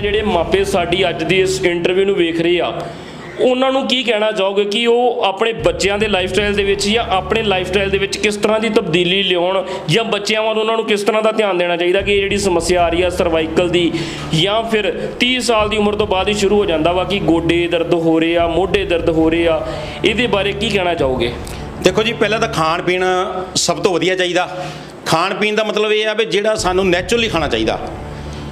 ਜਿਹੜੇ ਮਾਪੇ ਸਾਡੀ ਅੱਜ ਦੀ ਇਸ ਇੰਟਰਵਿਊ ਨੂੰ ਵੇਖ ਰਹੇ ਆ, ਉਹਨਾਂ ਨੂੰ ਕੀ ਕਹਿਣਾ ਚਾਹੋਗੇ ਕਿ ਉਹ ਆਪਣੇ ਬੱਚਿਆਂ ਦੇ ਲਾਈਫ ਸਟਾਈਲ ਦੇ ਵਿੱਚ ਜਾਂ ਆਪਣੇ ਲਾਈਫ ਸਟਾਈਲ ਦੇ ਵਿੱਚ ਕਿਸ ਤਰ੍ਹਾਂ ਦੀ ਤਬਦੀਲੀ ਲਿਆਉਣ ਜਾਂ ਬੱਚਿਆਂ ਵੱਲ ਉਹਨਾਂ ਨੂੰ ਕਿਸ ਤਰ੍ਹਾਂ ਦਾ ਧਿਆਨ ਦੇਣਾ ਚਾਹੀਦਾ ਕਿ ਇਹ ਜਿਹੜੀ ਸਮੱਸਿਆ ਆ ਰਹੀ ਆ ਸਰਵਾਈਕਲ ਦੀ ਜਾਂ ਫਿਰ 30 ਸਾਲ ਦੀ ਉਮਰ ਤੋਂ ਬਾਅਦ ਹੀ ਸ਼ੁਰੂ ਹੋ ਜਾਂਦਾ ਵਾ ਕਿ ਗੋਡੇ ਦਰਦ ਹੋ ਰਹੇ ਆ, ਮੋਢੇ ਦਰਦ ਹੋ ਰਹੇ ਆ, ਇਹਦੇ ਬਾਰੇ ਕੀ ਕਹਿਣਾ ਚਾਹੋਗੇ? ਦੇਖੋ ਜੀ, ਪਹਿਲਾਂ ਤਾਂ ਖਾਣ ਪੀਣ ਸਭ ਤੋਂ ਵਧੀਆ ਚਾਹੀਦਾ। ਖਾਣ ਪੀਣ ਦਾ ਮਤਲਬ ਇਹ ਆ ਵੀ ਜਿਹੜਾ ਸਾਨੂੰ ਨੈਚੁਰਲੀ ਖਾਣਾ ਚਾਹੀਦਾ।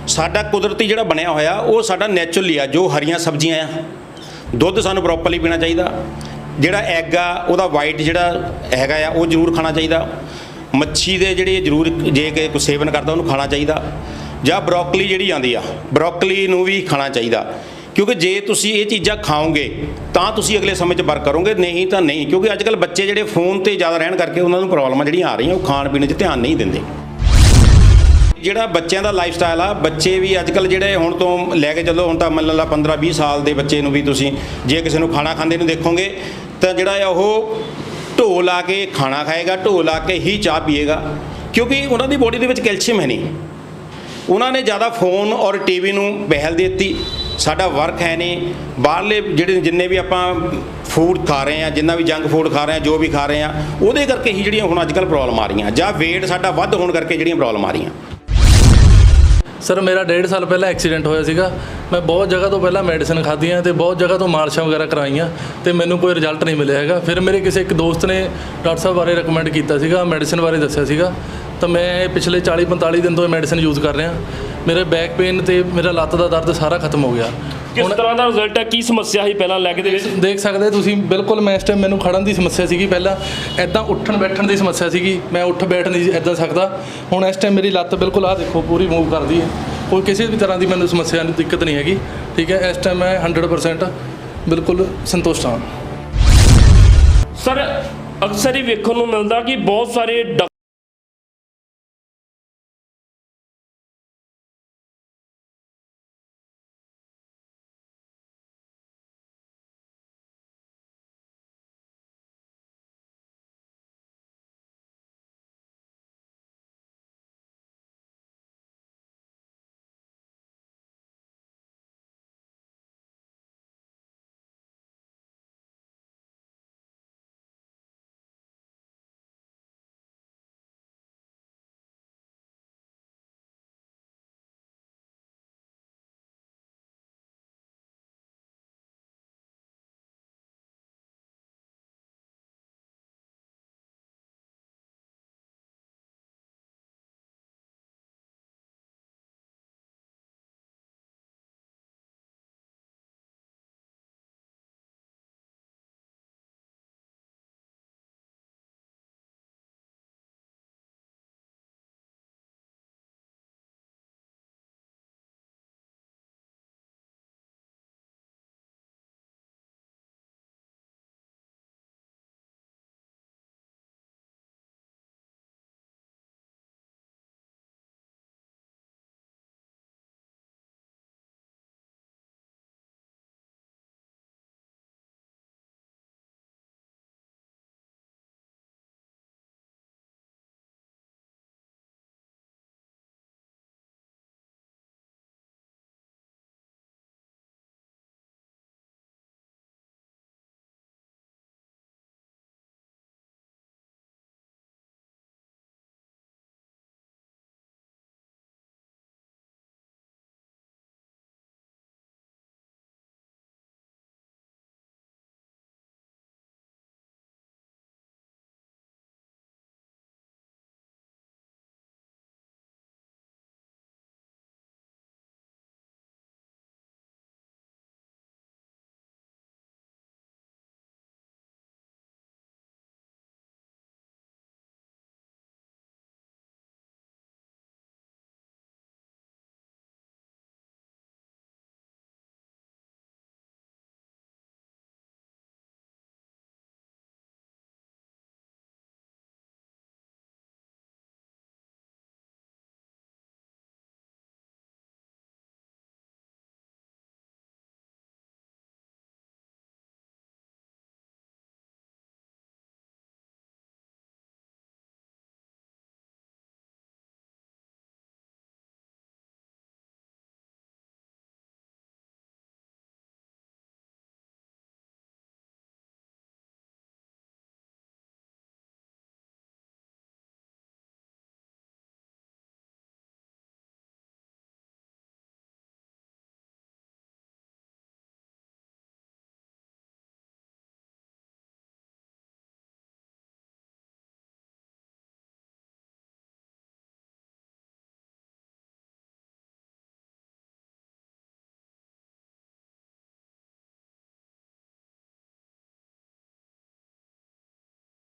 ਸਾਡਾ ਕੁਦਰਤੀ ਜਿਹੜਾ ਬਣਿਆ ਹੋਇਆ, ਉਹ ਸਾਡਾ ਨੈਚੁਰਲੀ ਆ, ਜੋ ਹਰੀਆਂ ਸਬਜ਼ੀਆਂ ਆ। ਦੁੱਧ ਸਾਨੂੰ ਪ੍ਰੋਪਰਲੀ ਪੀਣਾ ਚਾਹੀਦਾ। ਜਿਹੜਾ ਐਗ ਆ, ਉਹਦਾ ਵਾਈਟ ਜਿਹੜਾ ਹੈਗਾ ਆ, ਉਹ ਜ਼ਰੂਰ ਖਾਣਾ ਚਾਹੀਦਾ। ਮੱਛੀ ਦੇ ਜਿਹੜੇ ਜ਼ਰੂਰ ਜੇ ਕਿ ਕੋਈ ਸੇਵਨ ਕਰਦਾ, ਉਹਨੂੰ ਖਾਣਾ ਚਾਹੀਦਾ। ਜਾਂ ਬਰੋਕਲੀ ਜਿਹੜੀ ਆਉਂਦੀ ਆ ਬਰੋਕਲੀ ਨੂੰ ਵੀ ਖਾਣਾ ਚਾਹੀਦਾ। ਕਿਉਂਕਿ ਜੇ ਤੁਸੀਂ ਇਹ ਚੀਜ਼ਾਂ ਖਾਓਗੇ, ਤਾਂ ਤੁਸੀਂ ਅਗਲੇ ਸਮੇਂ 'ਚ ਵਰਕ ਕਰੋਗੇ, ਨਹੀਂ ਤਾਂ ਨਹੀਂ। ਕਿਉਂਕਿ ਅੱਜ ਕੱਲ ਬੱਚੇ ਜਿਹੜੇ ਫੋਨ ਤੇ ਜ਼ਿਆਦਾ ਰਹਿਣ ਕਰਕੇ ਉਹਨਾਂ ਨੂੰ ਪ੍ਰੋਬਲਮਾਂ ਜਿਹੜੀਆਂ ਆ ਰਹੀਆਂ, ਉਹ ਖਾਣ ਪੀਣ 'ਚ ਧਿਆਨ ਨਹੀਂ ਦਿੰਦੇ। ਜਿਹੜਾ ਬੱਚਿਆਂ ਦਾ ਲਾਈਫ ਸਟਾਈਲ ਆ, ਬੱਚੇ ਵੀ ਅੱਜ ਕੱਲ ਜਿਹੜੇ ਹੁਣ ਤੋਂ ਲੈ ਕੇ ਚੱਲੋ, ਹੁਣ ਤਾਂ ਮੰਨ ਲਾ 15 20 ਸਾਲ ਦੇ ਬੱਚੇ ਨੂੰ ਵੀ ਤੁਸੀਂ ਜੇ ਕਿਸੇ ਨੂੰ ਖਾਣਾ ਖਾਂਦੇ ਨੂੰ ਦੇਖੋਗੇ, ਤਾਂ ਜਿਹੜਾ ਆ ਉਹ ਢੋ ਲਾ ਕੇ ਖਾਣਾ ਖਾਏਗਾ ਢੋ ਲਾ ਕੇ ਹੀ ਚਾਹ ਪੀਏਗਾ। ਕਿਉਂਕਿ ਉਹਨਾਂ ਦੀ ਬੋਡੀ ਦੇ ਵਿੱਚ ਕੈਲਸ਼ੀਅਮ ਹੈ ਨਹੀਂ। ਉਹਨਾਂ ਨੇ ਜ਼ਿਆਦਾ ਫੋਨ ਔਰ ਟੀਵੀ ਨੂੰ ਪਹਿਲ ਦੇ ਦਿੱਤੀ। ਸਾਡਾ ਵਰਕ ਹੈ ਨਹੀਂ। ਬਾਹਰਲੇ ਜਿਹੜੇ ਜਿੰਨੇ ਵੀ ਆਪਾਂ ਫੂਡ ਖਾ ਰਹੇ ਆ ਜਿੰਨਾ ਵੀ ਜੰਕ ਫੂਡ ਖਾ ਰਹੇ ਆ ਜੋ ਵੀ ਖਾ ਰਹੇ ਆ ਉਹਦੇ ਕਰਕੇ ਹੀ ਜਿਹੜੀਆਂ ਹੁਣ ਅੱਜ ਕੱਲ ਪ੍ਰੋਬਲਮ ਆ ਰਹੀਆਂ। ਜਾਂ weight ਸਾਡਾ ਵੱਧ ਹੋਣ ਕਰਕੇ ਜਿਹੜੀਆਂ ਪ੍ਰੋਬਲਮ ਆ ਰਹੀਆਂ। ਸਰ, ਮੇਰਾ ਡੇਢ ਸਾਲ ਪਹਿਲਾਂ ਐਕਸੀਡੈਂਟ ਹੋਇਆ ਸੀਗਾ। ਮੈਂ ਬਹੁਤ ਜਗ੍ਹਾ ਤੋਂ ਪਹਿਲਾਂ ਮੈਡੀਸਿਨ ਖਾਧੀਆਂ ਤੇ ਬਹੁਤ ਜਗ੍ਹਾ ਤੋਂ ਮਾਲਸ਼ਾਂ ਵਗੈਰਾ ਕਰਾਈਆਂ ਤੇ ਮੈਨੂੰ ਕੋਈ ਰਿਜ਼ਲਟ ਨਹੀਂ ਮਿਲਿਆ ਹੈਗਾ। ਫਿਰ ਮੇਰੇ ਕਿਸੇ ਇੱਕ ਦੋਸਤ ਨੇ ਡਾਕਟਰ ਸਾਹਿਬ ਬਾਰੇ ਰეკਮੈਂਡ ਕੀਤਾ ਸੀਗਾ, ਮੈਡੀਸਿਨ ਬਾਰੇ ਦੱਸਿਆ ਸੀਗਾ। ਤਾਂ ਮੈਂ ਪਿਛਲੇ 40 45 ਦਿਨ ਤੋਂ ਇਹ ਮੈਡੀਸਿਨ ਯੂਜ਼ ਕਰ ਰਿਹਾ। ਮੇਰੇ ਬੈਕ ਪੇਨ ਤੇ ਮੇਰਾ ਲੱਤ ਦਾ ਦਰਦ ਸਾਰਾ ਖਤਮ ਹੋ ਗਿਆ। ਕਿਸ ਤਰ੍ਹਾਂ ਦਾ ਰਿਜ਼ਲਟ ਹੈ? ਕੀ ਸਮੱਸਿਆ ਸੀ ਪਹਿਲਾਂ ਲੈਗ ਦੇ ਵਿੱਚ? ਦੇਖ ਸਕਦੇ ਤੁਸੀਂ ਬਿਲਕੁਲ ਮੈਂ ਇਸ ਟਾਈਮ ਮੈਨੂੰ ਖੜਨ ਦੀ ਸਮੱਸਿਆ ਸੀਗੀ ਪਹਿਲਾਂ। ਐਦਾਂ ਉੱਠਣ ਬੈਠਣ ਦੀ ਸਮੱਸਿਆ ਸੀਗੀ। ਮੈਂ ਉੱਠ ਬੈਠ ਨਹੀਂ ਐਦਾਂ ਸਕਦਾ। ਹੁਣ ਇਸ ਟਾਈਮ ਮੇਰੀ ਲੱਤ ਬਿਲਕੁਲ ਆਹ ਦੇਖੋ ਪੂਰੀ ਮੂਵ ਕਰਦੀ ਹੈ। ਕੋਈ ਕਿਸੇ ਵੀ ਤਰ੍ਹਾਂ ਦੀ ਮੈਨੂੰ ਸਮੱਸਿਆ ਨਹੀਂ ਦਿੱਕਤ ਨਹੀਂ ਹੈਗੀ। ਠੀਕ ਹੈ ਇਸ ਟਾਈਮ ਮੈਂ 100% ਬਿਲਕੁਲ ਸੰਤੁਸ਼ਟ ਹਾਂ। ਸਰ ਅਕਸਰ ਹੀ ਵੇਖਣ ਨੂੰ ਮਿਲਦਾ ਕਿ ਬਹੁਤ ਸਾਰੇ